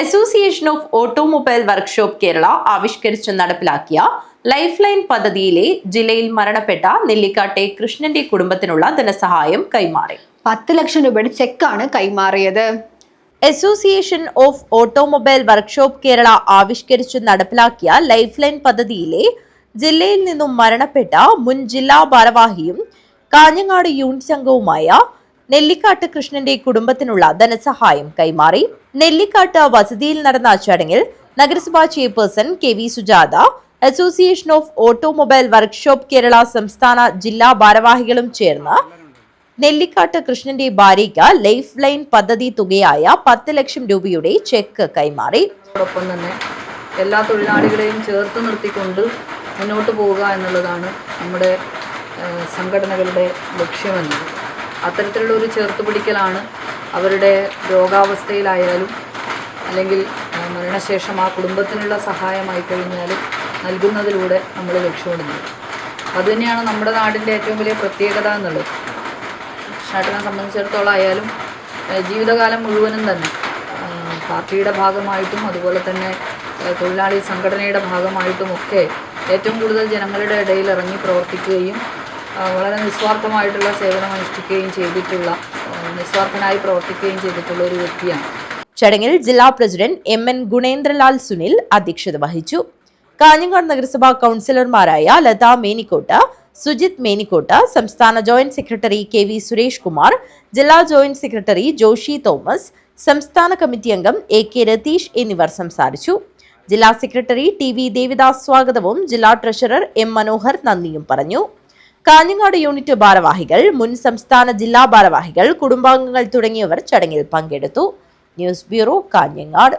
Association of automobile workshop Kerala ആവിഷ്കരിച്ച് നടപ്പിലാക്കിയ life line പദ്ധതിയിലെ ജില്ലയിൽ മരണപ്പെട്ട നെല്ലിക്കാട്ടെ കൃഷ്ണന്റെ കുടുംബത്തിനുള്ള ധനസഹായം കൈമാറി. പത്ത് ലക്ഷം രൂപയുടെ ചെക്കാണ് കൈമാറിയത്. Association of automobile workshop Kerala ആവിഷ്കരിച്ച് നടപ്പിലാക്കിയ ലൈഫ് ലൈൻ പദ്ധതിയിലെ ജില്ലയിൽ നിന്നും മരണപ്പെട്ട മുൻ ജില്ലാ ഭാരവാഹിയും കാഞ്ഞങ്ങാട് യൂണിറ്റ് അംഗവുമായ നെല്ലിക്കാട്ട് കൃഷ്ണന്റെ കുടുംബത്തിനുള്ള ധനസഹായം കൈമാറി. നെല്ലിക്കാട്ട് വസതിയിൽ നടന്ന ചടങ്ങിൽ നഗരസഭാ chairperson K V Sujatha association of automobile workshop Kerala സംസ്ഥാന ജില്ലാ ഭാരവാഹികളും ചേർന്ന് നെല്ലിക്കാട്ട് കൃഷ്ണന്റെ ഭാര്യയ്ക്ക് ലൈഫ് ലൈൻ പദ്ധതി തുകയായ പത്ത് ലക്ഷം രൂപയുടെ ചെക്ക് കൈമാറി. എല്ലാ തൊഴിലാളികളെയും ചേർത്ത് നിർത്തിക്കൊണ്ട് മുന്നോട്ട് പോവുക എന്നുള്ളതാണ് നമ്മുടെ സംഘടനകളുടെ ലക്ഷ്യമെന്നത്. അത്തരത്തിലുള്ള ഒരു ചേർത്ത് പിടിക്കലാണ് അവരുടെ രോഗാവസ്ഥയിലായാലും അല്ലെങ്കിൽ മരണശേഷം ആ കുടുംബത്തിനുള്ള സഹായമായി കഴിഞ്ഞാലും നൽകുന്നതിലൂടെ നമ്മൾ ലക്ഷ്യമിടുന്നത് അതുതന്നെയാണ് നമ്മുടെ നാടിന്റെ ഏറ്റവും വലിയ പ്രത്യേകത എന്നുള്ളത്. നാട്ടിനെ സംബന്ധിച്ചിടത്തോളം ആയാലും ജീവിതകാലം മുഴുവനും തന്നെ പാർട്ടിയുടെ ഭാഗമായിട്ടും അതുപോലെ തന്നെ തൊഴിലാളി സംഘടനയുടെ ഭാഗമായിട്ടും ഒക്കെ ഏറ്റവും കൂടുതൽ ജനങ്ങളുടെ ഇടയിൽ ഇറങ്ങി പ്രവർത്തിക്കുകയും വളരെ നിസ്വാർത്ഥമായിട്ടുള്ള സേവനം അനുഷ്ഠിക്കുകയും ചെയ്തിട്ടുള്ള നിസ്വാർത്ഥനായി പ്രവർത്തിക്കുകയും ചെയ്തിട്ടുള്ള ഒരു വ്യക്തിയാണ്. ചടങ്ങിൽ ജില്ലാ president M N Gunendralal Sunil അധ്യക്ഷത വഹിച്ചു. കാഞ്ഞങ്ങാട് നഗരസഭാ കൗൺസിലർമാരായ ലതാ മേനിക്കോട്ട സുജിത് മേനിക്കോട്ട സംസ്ഥാന joint secretary K V Suresh Kumar ജില്ലാ ജോയിന്റ് സെക്രട്ടറി ജോഷി തോമസ് സംസ്ഥാന കമ്മിറ്റി അംഗം എ കെ രതീഷ് എന്നിവർ സംസാരിച്ചു. ജില്ലാ സെക്രട്ടറി ടി വി ദേവിദാസ് സ്വാഗതവും ജില്ലാ ട്രഷറർ എം മനോഹർ നന്ദിയും പറഞ്ഞു. കാഞ്ഞങ്ങാട് യൂണിറ്റ് ഭാരവാഹികൾ മുൻ സംസ്ഥാന ജില്ലാ ഭാരവാഹികൾ കുടുംബാംഗങ്ങൾ തുടങ്ങിയവർ ചടങ്ങിൽ പങ്കെടുത്തു. News bureau Kanhangad.